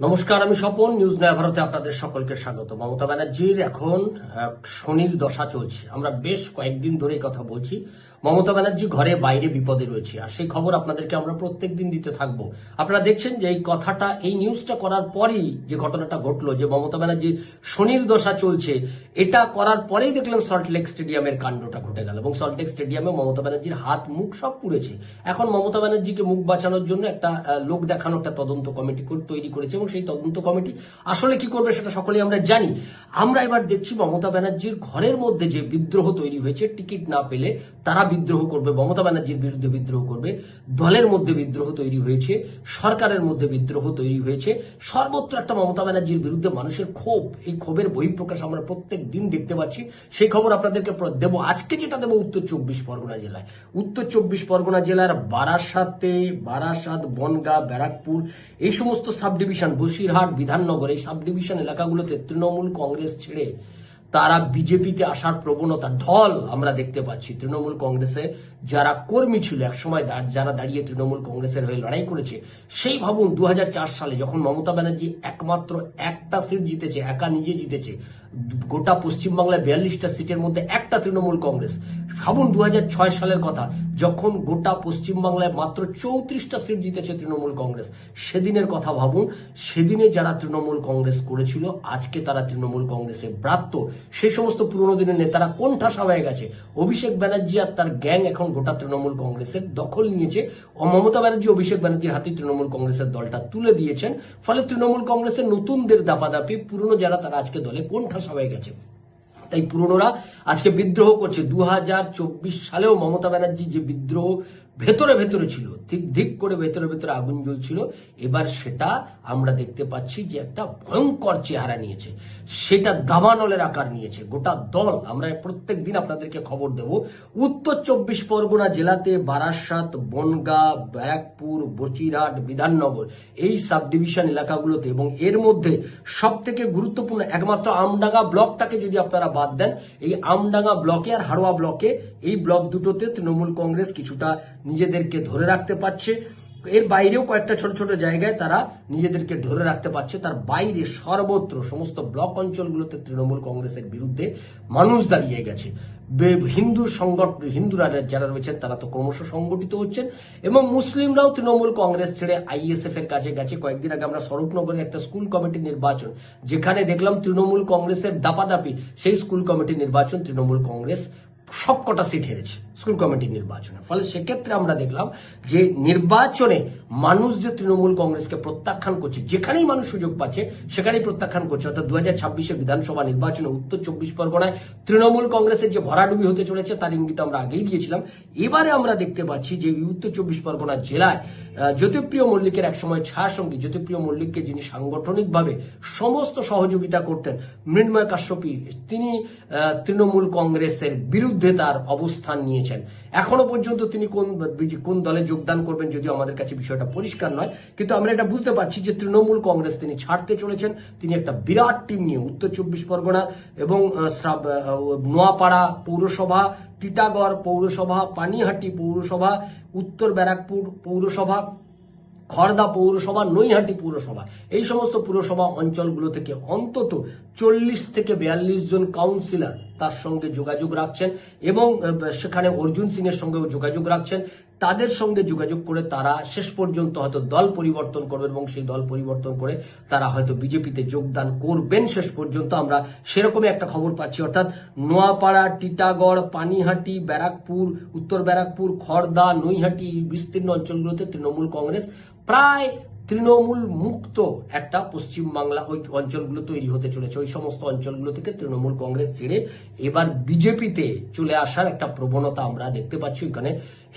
নমস্কার, আমি স্বপন নিউজ নয়া ভারতে আপনাদের সকলকে স্বাগত। মমতা ব্যানার্জির এখন শনির দশা চলছে। আমরা বেশ কয়েকদিন ধরে কথা বলছি। মমতা ব্যানার্জি ঘরে বাইরে বিপদে রয়েছে। আর সেই খবর আপনাদেরকে আমরা প্রত্যেক দিন দিতে থাকব। আপনারা দেখছেন যে এই কথাটা, এই নিউজটা করার পরেই যে ঘটনাটা ঘটলো, যে মমতা ব্যানার্জির শনির দশা চলছে, এটা করার পরেই দেখলাম সল্টলেক স্টেডিয়ামের কাণ্ডটা ঘটে গেল। এবং সল্টলেক স্টেডিয়ামে মমতা ব্যানার্জির হাত, মুখ সব পুড়েছে। এখন মমতা ব্যানার্জিকে মুখ বাঁচানোর জন্য একটা লোক দেখানো একটা তদন্ত কমিটি তৈরি করেছে এবং সেই তদন্ত কমিটি। আসলে কি করবে সেটা সকলেই আমরা জানি। আমরা এবার দেখছি মমতা ব্যানার্জির ঘরের মধ্যে যে বিদ্রোহ তৈরি হয়েছে, টিকিট না পেলে তারা বিদ্রোহ করবে। মমতা ব্যানার্জির বিরুদ্ধে বিদ্রোহ করবে। দলের মধ্যে বিদ্রোহ তৈরি হয়েছে, সরকারের মধ্যে বিদ্রোহ তৈরি হয়েছে। সর্বত্র একটা মমতা ব্যানার্জির বিরুদ্ধে মানুষের ক্ষোভ, এই ক্ষোভের বহিঃপ্রকাশ আমরা প্রত্যেক দিন দেখতে পাচ্ছি। সেই খবর আপনাদেরকে দেবো। আজকে যেটা দেবো উত্তর চব্বিশ পরগনা জেলায়। উত্তর চব্বিশ পরগনা জেলার বারাসাতে, বারাসাত, বনগা, ব্যারাকপুর, এই সমস্ত সাব ডিভিশন বসিরহাট বিধাননগর এই সাব ডিভিশন এলাকাগুলোতে তৃণমূল কংগ্রেস ছেড়ে তারা বিজেপিতে আসার প্রবণতা ঢল আমরা দেখতে পাচ্ছি। তৃণমূল কংগ্রেসে যারা কর্মী ছিল, একসময় যারা দাঁড়িয়ে তৃণমূল কংগ্রেসের হয়ে লড়াই করেছে, সেই ভাবুন দু হাজার চার সালে যখন মমতা ব্যানার্জি একমাত্র একটা সিট জিতেছে, একা নিজে জিতেছে, গোটা পশ্চিমবাংলায় বিয়াল্লিশটা সিটের মধ্যে একটা তৃণমূল কংগ্রেস। ভাবুন দু সালের কথা, যখন গোটা পশ্চিমবাংলায় মাত্র চৌত্রিশটা সিট জিতেছে তৃণমূল কংগ্রেস। সেদিনের কথা ভাবুন, সেদিনে যারা তৃণমূল কংগ্রেস করেছিল, আজকে তারা তৃণমূল কংগ্রেসে ব্রাত্য সেই সমস্ত পুরনো দিনের নেতারা কোণঠাসা হয়ে গেছে। অভিষেক ব্যানার্জি আর তার গ্যাং এখন গোটা তৃণমূল কংগ্রেসের দখল নিয়েছে। ও মমতা ব্যানার্জি অভিষেক ব্যানার্জির হাতে তৃণমূল কংগ্রেসের দলটা তুলে দিয়েছেন। ফলে তৃণমূল কংগ্রেসের নতুনদের দাপাদাপি, পুরনো যারা তারা আজকে দলে কোণঠাসা হয়ে গেছে। তাই পুরনোরা আজকে বিদ্রোহ করছে। দু হাজার চব্বিশ সালেও মমতা ব্যানার্জি যে বিদ্রোহ ভেতরে ভেতরে ছিল, ঠিক ধিক করে ভেতরে ভেতরে আগুন জ্বলছিল। এবার সেটা আমরা দেখতে পাচ্ছি যে একটা ভয়ঙ্কর চেহারা নিয়েছে। সেটা দাবানলের আকার নিয়েছে, গোটা দল। আমরা প্রত্যেক দিন আপনাদেরকে খবর দেব। উত্তর চব্বিশ পরগনা জেলাতে বারাসাত, বনগা, ব্যারাকপুর বচিরহাট বিধাননগর এই সাব ডিভিশন এলাকাগুলোতে এবং এর মধ্যে সব থেকে গুরুত্বপূর্ণ একমাত্র আমডাঙ্গা ব্লকটাকে যদি আপনারা বাদ দেন, এই আমডাঙ্গা ব্লকে আর হাড়োয়া ব্লকে এই ব্লক দুটোতে তৃণমূল কংগ্রেস কিছুটা নিজেদেরকে ধরে রাখতে পারছে। এর বাইরেও কয়েকটা ছোট ছোট জায়গায় তারা নিজেদেরকে ধরে রাখতে পারছে। তার বাইরে সর্বত্র সমস্ত ব্লক অঞ্চলগুলোতে তৃণমূল কংগ্রেসের বিরুদ্ধে মানুষ দাঁড়িয়ে গেছে। হিন্দু সংগঠন হিন্দুরা যারা রয়েছেন তারা তো ক্রমশ সংগঠিত হচ্ছেন এবং মুসলিমরাও তৃণমূল কংগ্রেস ছেড়ে আইএসএফ এর কাছে গেছে। কয়েকদিন আগে আমরা স্বরূপনগরের একটা স্কুল কমিটি নির্বাচন, যেখানে দেখলাম তৃণমূল কংগ্রেসের দাপাদাপি। সেই স্কুল কমিটি নির্বাচন তৃণমূল কংগ্রেস সবকটা সিট হেরেছে স্কুল কমিটির নির্বাচনে। ফলে সেক্ষেত্রে আমরা দেখলাম যে নির্বাচনে মানুষ যে তৃণমূল কংগ্রেসকে প্রত্যাখ্যান করছে, যেখানেই মানুষ সুযোগ পাচ্ছে, সেখানেই প্রত্যাখ্যান করছে। অর্থাৎ দু হাজার বিধানসভা নির্বাচনে উত্তর চব্বিশ পরগনায় তৃণমূল কংগ্রেসের যে ভরাডুবি হতে চলেছে, তার ইঙ্গিত আমরা আগেই দিয়েছিলাম। এবারে আমরা দেখতে পাচ্ছি যে উত্তর চব্বিশ পরগনা জেলায় জ্যোতিপ্রিয় মল্লিকের একসময় ছায়া সঙ্গী, জ্যোতিপ্রিয় মল্লিককে যিনি সাংগঠনিকভাবে সমস্ত সহযোগিতা করতেন, মৃন্ময় কাশ্যপী, তিনি তৃণমূল কংগ্রেসের বিরুদ্ধে তার অবস্থান নিয়েছেন। এখনও পর্যন্ত তিনি কোন কোন দলে যোগদান করবেন যদিও আমাদের কাছে বিষয়টা পরিষ্কার নয়, কিন্তু আমরা এটা বুঝতে পারছি যে তৃণমূল কংগ্রেস তিনি ছাড়তে চলেছেন। তিনি একটা বিরাট টিম নিয়ে, উত্তর চব্বিশ পরগনা এবং নোয়াপাড়া পৌরসভা টিটাগড় পৌরসভা, পানিহাটি পৌরসভা, উত্তর ব্যারাকপুর পৌরসভা খড়দা পৌরসভা, নৈহাটি পৌরসভা। এই সমস্ত পুরসভা অঞ্চলগুলো থেকে অন্তত চল্লিশ থেকে বিয়াল্লিশ জন কাউন্সিলর তার সঙ্গে যোগাযোগ রাখছেন এবং সেখানে অর্জুন সিং এর সঙ্গেও যোগাযোগ রাখছেন। তাদের সঙ্গে যোগাযোগ করে তারা শেষ পর্যন্ত হয়তো দল পরিবর্তন করবেন এবং সেই দল পরিবর্তন করে তারা হয়তো বিজেপিতে যোগদান করবেন শেষ পর্যন্ত। আমরা সেরকমই একটা খবর পাচ্ছি। অর্থাৎ নোয়াপাড়া, টিটাগড়, পানিহাটি, ব্যারাকপুর, উত্তর ব্যারাকপুর খড়দা নৈহাটি, বিস্তীর্ণ অঞ্চলগুলোতে তৃণমূল কংগ্রেস প্রায় তৃণমূল মুক্ত একটা পশ্চিমবাংলা ওই অঞ্চলগুলো তৈরি হতে চলেছে। ওই সমস্ত অঞ্চলগুলো থেকে তৃণমূল কংগ্রেস ছেড়ে এবার বিজেপিতে চলে আসার একটা প্রবণতা আমরা দেখতে পাচ্ছি। ওইখানে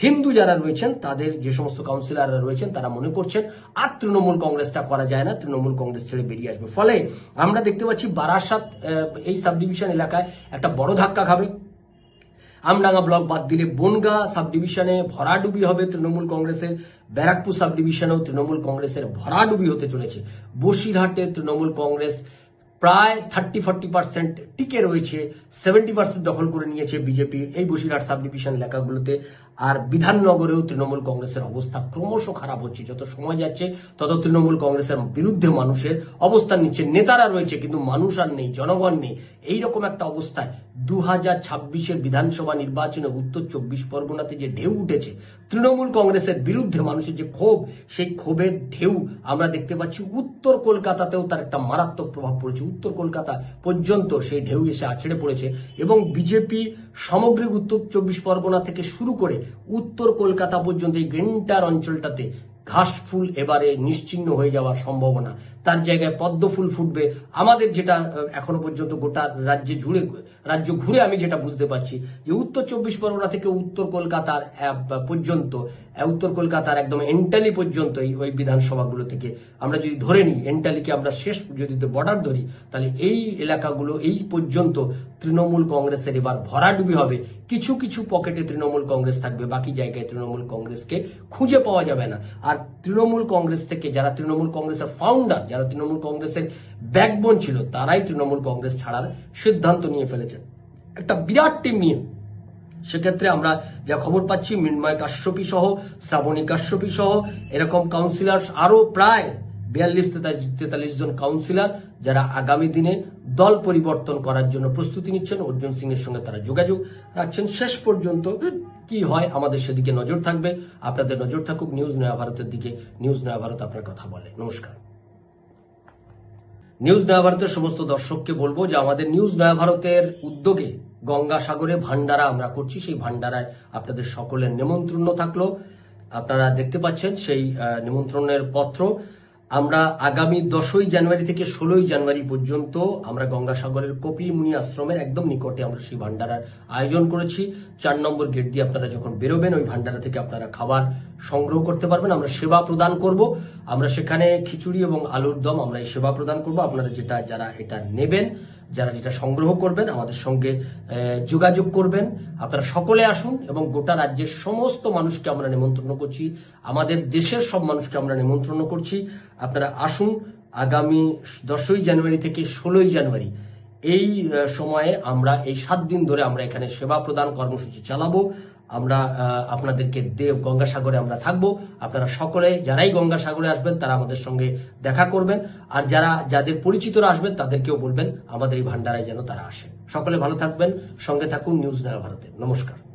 হিন্দু যারা রয়েছেন, তাদের যে সমস্ত কাউন্সিলররা রয়েছেন, তারা মনে করছেন, আর তৃণমূল কংগ্রেসটা করা যায় না, তৃণমূল কংগ্রেস ছেড়ে বেরিয়ে আসবে। ফলে আমরা দেখতে পাচ্ছি বারাসাত এই সাব ডিভিশন এলাকায় একটা বড় ধাক্কা খাবে। আমডাঙ্গা ব্লক বাদ দিলে বনগা সাব ডিভিশনে ভরাডুবি হবে তৃণমূল কংগ্রেসের, ব্যারাকপুর সাব ডিভিশনেও তৃণমূল কংগ্রেসের ভরাডুবি হতে চলেছে। বসিরহাটে তৃণমূল কংগ্রেস প্রায় থার্টি ফর্টি পার্সেন্ট টিকে রয়েছে সেভেন্টি পার্সেন্ট দখল করে নিয়েছে বিজেপি। এই বসিরহাট সাব ডিভিশন এলাকাগুলোতে আর বিধাননগরেও তৃণমূল কংগ্রেসের অবস্থা ক্রমশ খারাপ হচ্ছে। যত সময় যাচ্ছে, তত তৃণমূল কংগ্রেসের বিরুদ্ধে মানুষের অবস্থান নিচ্ছে। নেতারা রয়েছে, কিন্তু মানুষ আর নেই, জনগণ নেই। এইরকম একটা অবস্থায় দু হাজার ছাব্বিশের বিধানসভা নির্বাচনে উত্তর চব্বিশ পরগনাতে যে ঢেউ উঠেছে, তৃণমূল কংগ্রেসের বিরুদ্ধে মানুষের যে ক্ষোভ, সেই ক্ষোভের ঢেউ আমরা দেখতে পাচ্ছি। উত্তর কলকাতাতেও তার একটা মারাত্মক প্রভাব পড়েছে। উত্তর কলকাতা পর্যন্ত সেই ঢেউ এসে আছড়ে পড়েছে এবং বিজেপি সামগ্রিক উত্তর চব্বিশ পরগনা থেকে শুরু করে উত্তর কলকাতা পর্যন্ত এই গেন্টার অঞ্চলটাতে ঘাস ফুল এবারে নিশ্চিহ্ন হয়ে যাওয়ার সম্ভাবনা। তার জায়গায় পদ্ম ফুল ফুটবে। আমাদের যেটা এখনও পর্যন্ত গোটা রাজ্যে জুড়ে, রাজ্য ঘুরে আমি যেটা বুঝতে পারছি, যে উত্তর চব্বিশ পরগনা থেকে উত্তর কলকাতার পর্যন্ত উত্তর কলকাতার একদম এন্টালি পর্যন্ত এই, ওই বিধানসভাগুলো থেকে। আমরা যদি ধরে নিই, এন্টালিকে আমরা শেষ যদি বর্ডার ধরি, তাহলে এই এলাকাগুলো এই পর্যন্ত তৃণমূল কংগ্রেসের এবার ভরাডুবি হবে। কিছু কিছু পকেটে তৃণমূল কংগ্রেস থাকবে, বাকি জায়গায় তৃণমূল কংগ্রেসকে খুঁজে পাওয়া যাবে না। আর তৃণমূল কংগ্রেস থেকে যারা তৃণমূল কংগ্রেসের ফাউন্ডার যারা তৃণমূল কংগ্রেসের ব্যাকবোন ছিল, তারাই তৃণমূল কংগ্রেস ছাড়ার সিদ্ধান্ত নিয়ে ফেলেছেন। একটা বিরাট টিম নিয়ে। সেক্ষেত্রে আমরা যা খবর পাচ্ছি, মৃন্ময় কাশ্যপী সহ, শ্রাবণী কাশ্যপী সহ, এরকম কাউন্সিলর আরও প্রায় বিয়াল্লিশ তেতাল্লিশ জন কাউন্সিলর যারা আগামী দিনে দল পরিবর্তন করার জন্য প্রস্তুতি নিচ্ছেন। অর্জুন সিং এর সঙ্গে তারা যোগাযোগ রাখছেন। শেষ পর্যন্ত কি হয় আমাদের সেদিকে নজর থাকবে। আপনাদের নজর থাকুক নিউজ নয়া ভারতের দিকে। নিউজ নয়া ভারত আপনার কথা বলে। নমস্কার। নিউজ নয়া ভারতের সমস্ত দর্শককে বলব যে আমাদের নিউজ নয়া ভারতের উদ্যোগে গঙ্গাসাগরে ভান্ডারা আমরা করছি। সেই ভান্ডারায় আপনাদের সকলের নেমন্ত্রণ থাকল। আপনারা দেখতে পাচ্ছেন সেই নিমন্ত্রণের পত্র। আমরা আগামী দশই জানুয়ারি থেকে ষোলোই জানুয়ারি পর্যন্ত আমরা গঙ্গাসাগরের কপি মুনি আশ্রমের একদম নিকটে আমরা সেই ভান্ডারার আয়োজন করেছি। চার নম্বর গেট দিয়ে আপনারা যখন বেরোবেন, ওই ভান্ডারা থেকে আপনারা খাবার সংগ্রহ করতে পারবেন। আমরা সেবা প্রদান করব। আমরা সেখানে খিচুড়ি এবং আলুর দম আমরা এই সেবা প্রদান করব। আপনারা যেটা, যারা এটা নেবেন যারা যেটা সংগ্রহ করবেন, আমাদের সঙ্গে যোগাযোগ করবেন। আপনারা সকলে আসুন এবং গোটা রাজ্যের সমস্ত মানুষকে আমরা নিমন্ত্রণ করছি। আমাদের দেশের সব মানুষকে আমরা নিমন্ত্রণ করছি। আপনারা আসুন আগামী দশই জানুয়ারি থেকে ষোলোই জানুয়ারি। এই সময়ে আমরা, এই সাত দিন ধরে আমরা এখানে সেবা প্রদান কর্মসূচি চালাবো। আমরা আপনাদেরকে দেব গঙ্গাসাগরে আমরা থাকব। আপনারা সকলে যারাই গঙ্গাসাগরে আসবেন, তারা আমাদের সঙ্গে দেখা করবেন। আর যারা, যাদের পরিচিতরা আসবেন, তাদেরকেও বলবেন, আমাদের এই ভান্ডারায় যেন তারা আসে সকলে ভালো থাকবেন। সঙ্গে থাকুন নিউজ নয়া ভারতে। নমস্কার।